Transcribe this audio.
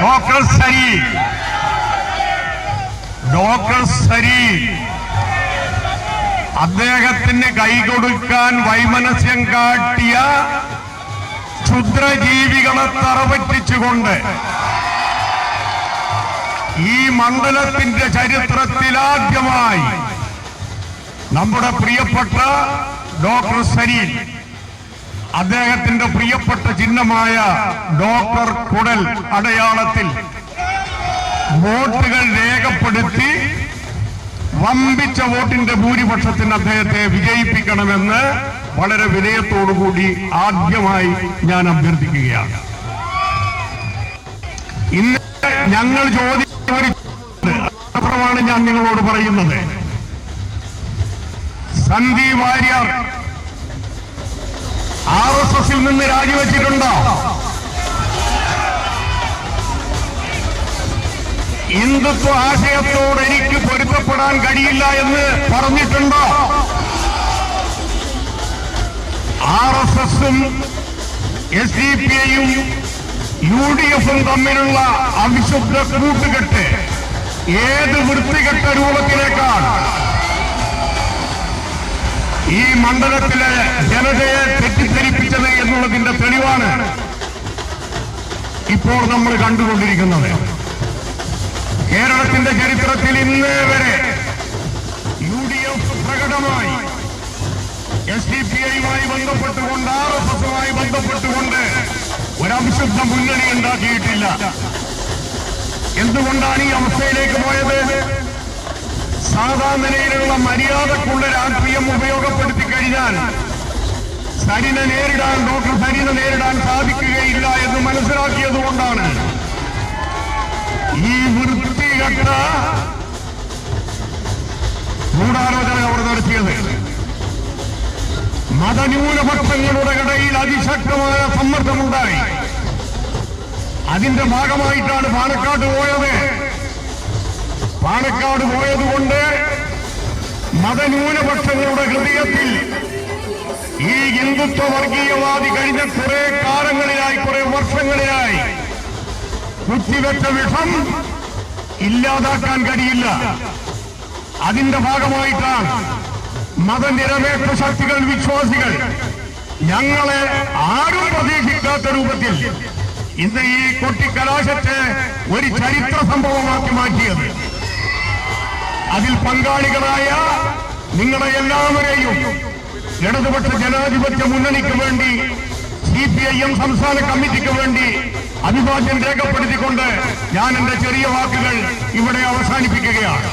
Doctor സരി. Doctor സരി. അദ്ദേഹത്തിന് കൈകൊടുക്കാൻ വൈമനസ്യം കാട്ടിയ ക്ഷുദ്രജീവികളെ തറപറ്റിച്ചുകൊണ്ട് ഈ മണ്ഡലത്തിന്റെ ചരിത്രത്തിലാദ്യമായി നമ്മുടെ പ്രിയപ്പെട്ട ഡോക്ടർ സരീൻ അദ്ദേഹത്തിന്റെ പ്രിയപ്പെട്ട ചിഹ്നമായ ഡോക്ടർ കുടൽ അടയാളത്തിൽ വോട്ടുകൾ രേഖപ്പെടുത്തി വമ്പിച്ച വോട്ടിന്റെ ഭൂരിപക്ഷത്തിന് അദ്ദേഹത്തെ വിജയിപ്പിക്കണമെന്ന് വളരെ വിനയത്തോടുകൂടി ആദ്യമായി ഞാൻ അഭ്യർത്ഥിക്കുകയാണ്. ഇന്ന് ഞങ്ങൾ ഒരു ഞാൻ നിങ്ങളോട് പറയുന്നത്. സന്ദീപ് വാര്യർ ആർ എസ് എസിൽ നിന്ന് രാജിവെച്ചിട്ടുണ്ടോ? ഹിന്ദുത്വ ആശയത്തോട് എനിക്ക് പൊരുത്തപ്പെടാൻ കഴിയില്ല എന്ന് പറഞ്ഞിട്ടുണ്ടോ? ആർ എസ് എസും എസ് ഡി പി ഐയും യു ഡി എഫും തമ്മിലുള്ള അവിശുദ്ധ കൂട്ടുകെട്ട് ഏത് വൃത്തികെട്ട രൂപത്തിലേക്കാണ്? ഈ മണ്ഡലത്തിലെ ജനതയെ തെറ്റിദ്ധരിപ്പിച്ചത് എന്നുള്ളതിന്റെ തെളിവാണ് ഇപ്പോൾ നമ്മൾ കണ്ടുകൊണ്ടിരിക്കുന്നത്. കേരളത്തിന്റെ ചരിത്രത്തിൽ ഇന്നേ വരെ യു ഡി എഫ് പ്രകടമായി എസ് ഡി പി ഐയുമായി ബന്ധപ്പെട്ടുകൊണ്ട് ആർ എസ് എസുമായി ബന്ധപ്പെട്ടുകൊണ്ട് ഒരംശുദ്ധ മുന്നണി ഉണ്ടാക്കിയിട്ടില്ല. എന്തുകൊണ്ടാണ് ഈ അവസ്ഥയിലേക്ക് പോയത്? സാധാ നിലയിലുള്ള മര്യാദക്കുള്ള രാഷ്ട്രീയം ഉപയോഗപ്പെടുത്തി കഴിഞ്ഞാൽ സരിന നേരിടാൻ ഡോക്ടർ സരിന നേരിടാൻ സാധിക്കുകയില്ല എന്ന് മനസ്സിലാക്കിയതുകൊണ്ടാണ് ഈ വൃത്തികെട്ട ഗൂഢാലോചന അവർ നടത്തിയത്. മതന്യൂനപക്ഷങ്ങളുടെ ഇടയിൽ അതിശക്തമായ സമ്മർദ്ദമുണ്ടായി. അതിന്റെ ഭാഗമായിട്ടാണ് പാലക്കാട് പോയത്. പാലക്കാട് പോയതുകൊണ്ട് മതന്യൂനപക്ഷങ്ങളുടെ ഹൃദയത്തിൽ ഈ ഹിന്ദുത്വ വർഗീയവാദി കഴിഞ്ഞ കുറെ കാലങ്ങളിലായി കുറെ വർഷങ്ങളിലായി കുത്തിവെച്ച വിഷം ഇല്ലാതാക്കാൻ കഴിയില്ല. അതിന്റെ ഭാഗമായിട്ടാണ് മതനിരപേക്ഷ ശക്തികൾ വിശ്വാസികൾ ഞങ്ങളെ ആരും പ്രതീക്ഷിക്കാത്ത രൂപത്തിൽ ഇന്ന് ഈ കൊട്ടിക്കലാശത്തെ ഒരു ചരിത്ര സംഭവമാക്കി മാറ്റിയത്. അതിൽ പങ്കാളികളായ നിങ്ങളെ എല്ലാവരെയും ഇടതുപക്ഷ ജനാധിപത്യ മുന്നണിക്ക് വേണ്ടി സി പി ഐ എം സംസ്ഥാന കമ്മിറ്റിക്ക് വേണ്ടി അഭിവാദ്യം രേഖപ്പെടുത്തിക്കൊണ്ട് ഞാൻ എന്റെ ചെറിയ വാക്കുകൾ ഇവിടെ അവസാനിപ്പിക്കുകയാണ്.